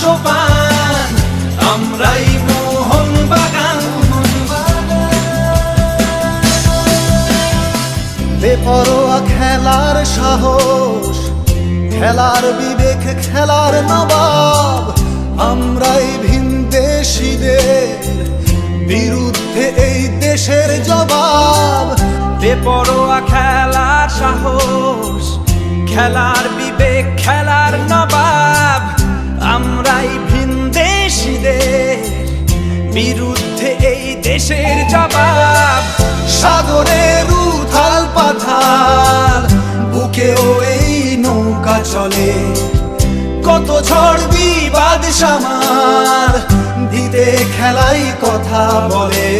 সোপান আমরাই মোহন বেপরোয়া খেলার সাহস, খেলার বিবেক, খেলার নবাব, আমরাই ভিন দেশিদের, বিরুদ্ধে এই দেশের জবাব। বেপরোয়া খেলার সাহস, খেলার বিবেক, খেলার নবাব এই দেশের জবাব, সাগরের উথাল পাথাল বুকেও এই নৌকা চলে, কত ঝড় বিবাদ সামার। দিতে খেলাই কথা বলে।